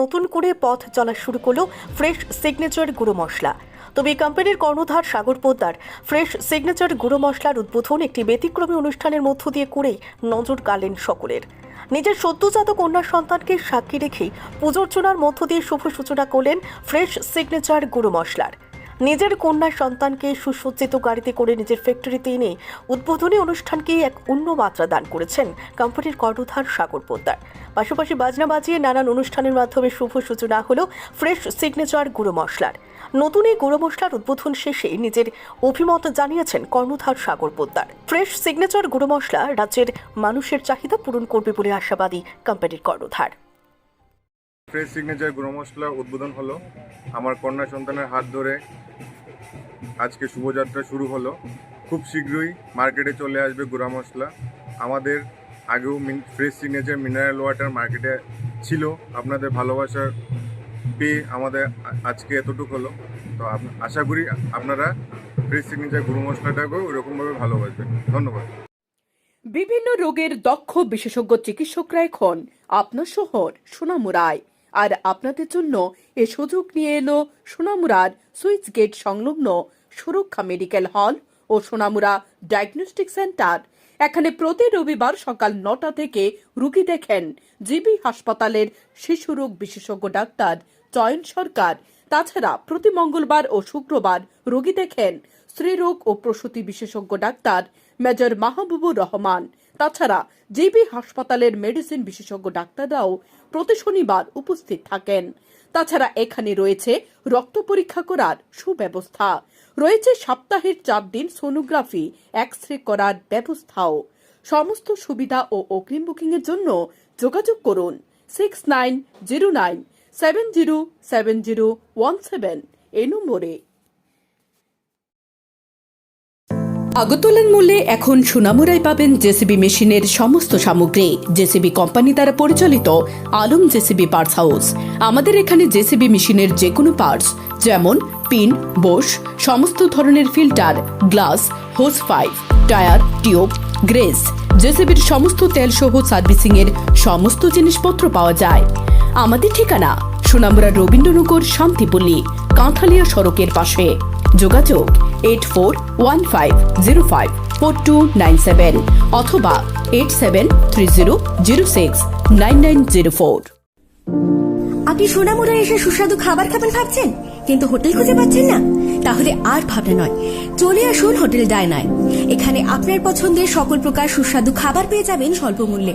নতুন করে পথ চলা শুরু করল ফ্রেশ সিগনেচার গুঁড়ো মশলা। তবে এই কোম্পানির কর্ণধার সাগর পোদ্দার ফ্রেশ সিগনেচার গুঁড়ো মশলার উদ্বোধন একটি ব্যতিক্রমী অনুষ্ঠানের মধ্য দিয়ে করেই নজর কাড়লেন সকলের। নিজের সদ্যজাত কন্যা সন্তানকে সাক্ষী রেখেই পুজোর্চনার মধ্য দিয়ে শুভ সূচনা করলেন ফ্রেশ সিগনেচার গুঁড়ো মশলার। নিজের কন্যা সন্তানকে সুসজ্জিত গাড়িতে করে নিজের ফ্যাক্টরিতে এনে উদ্বোধনী অনুষ্ঠানকে এক অন্য মাত্রা দান করেছেন কোম্পানির কর্ণধার সাগর পোদ্দার। পাশাপাশি বাজনা বাজিয়ে নানান অনুষ্ঠানের মাধ্যমে শুভ সূচনা হলো ফ্রেশ সিগনেচার গুঁড়ো মশলার। নতুন এই গুঁড়ো মশলার উদ্বোধন শেষে নিজের অভিমত জানিয়েছেন কর্ণধার সাগর পোদ্দার। ফ্রেশ সিগনেচার গুঁড়ো মশলা রাজ্যের মানুষের চাহিদা পূরণ করবে বলে আশাবাদী কোম্পানির কর্ণধার। ফ্রেশ সিগনেচার গুঁড়ো মশলা উদ্বোধন হলো। আমার কন্যা সন্তানের হাত ধরে আজকে শুভযাত্রা শুরু হলো। খুব শীঘ্রই মার্কেটে চলে আসবে গুঁড়া মশলা। আমাদের আগেও ফ্রেশ সিগনেচার মিনারেল ওয়াটার মার্কেটে ছিল। আপনাদের ভালোবাসার পেয়ে আমাদের আজকে এতটুকু হলো। তো আশা করি আপনারা ফ্রেশ সিগনেচার গুঁড়ো মশলাটাকেও ওরকমভাবে ভালোবাসবেন। ধন্যবাদ। বিভিন্ন রোগের দক্ষ বিশেষজ্ঞ চিকিৎসকরা এখন আপনার শহর সোনামুড়ায়। আর আপনাদের জন্য এ সুযোগ নিয়ে এলো সোনামুরার সুইচ গেট সংলগ্ন সুরক্ষা মেডিকেল হল ও সোনামুরা ডায়াগনস্টিক সেন্টার। এখানে প্রতি রবিবার সকাল নটা থেকে রুগী দেখেন। জিবি হাসপাতালের শিশুরোগ বিশেষজ্ঞ ডাক্তার চয়ন সরকার তাছাড়া প্রতি মঙ্গলবার ও শুক্রবার রোগী দেখেন স্ত্রীরোগ ও প্রসূতি বিশেষজ্ঞ ডাক্তার মেজর মাহবুবুর রহমান। তাছাড়া জিবি হাসপাতালের মেডিসিন বিশেষজ্ঞ ডাক্তাররাও প্রতি শনিবার উপস্থিত থাকেন। তাছাড়া এখানে রয়েছে রক্ত পরীক্ষা করার সুব্যবস্থা। রয়েছে সপ্তাহের চার দিন সোনোগ্রাফি এক্স রে করার ব্যবস্থাও। সমস্ত সুবিধা ও অগ্রিম বুকিং এর জন্য যোগাযোগ করুন six nine zero nine seven zero seven zero one seven এই নম্বরে। আগরতলার মূল্যে এখন সুনামুরাই পাবেন জেসিবি মেশিনের সমস্ত সামগ্রী। জেসিবি কোম্পানি দ্বারা পরিচালিত আলম জেসিবি পার্টস হাউস আমাদের এখানে জেসিবি মেশিনের যে কোনো পার্টস যেমন পিন বোস সমস্ত ধরনের filter glass hose pipe tyre tube grease জেসিবির সমস্ত তেল সহ সার্ভিসিং এর সমস্ত জিনিসপত্র পাওয়া যায়। আমাদের ঠিকানা সুনামুরা রবীন্দ্রনগর শান্তিপল্লী, কাঁঠালিয়া সড়কের পাশে। যোগাযোগ eight four one five zero five four two nine seven অথবা eight seven three zero zero six nine nine zero four. আপনি সোনামুড়া এসে সুস্বাদু খাবার খাবেন ভাবছেন? কিন্তু হোটেল খুঁজে পাচ্ছেন না? তাহলে আর ভাবনা নয়। চলে আসুন হোটেল ডায়নায়। এখানে আপনার পছন্দের সকল প্রকার সুস্বাদু খাবার পেয়ে যাবেন স্বল্প মূল্যে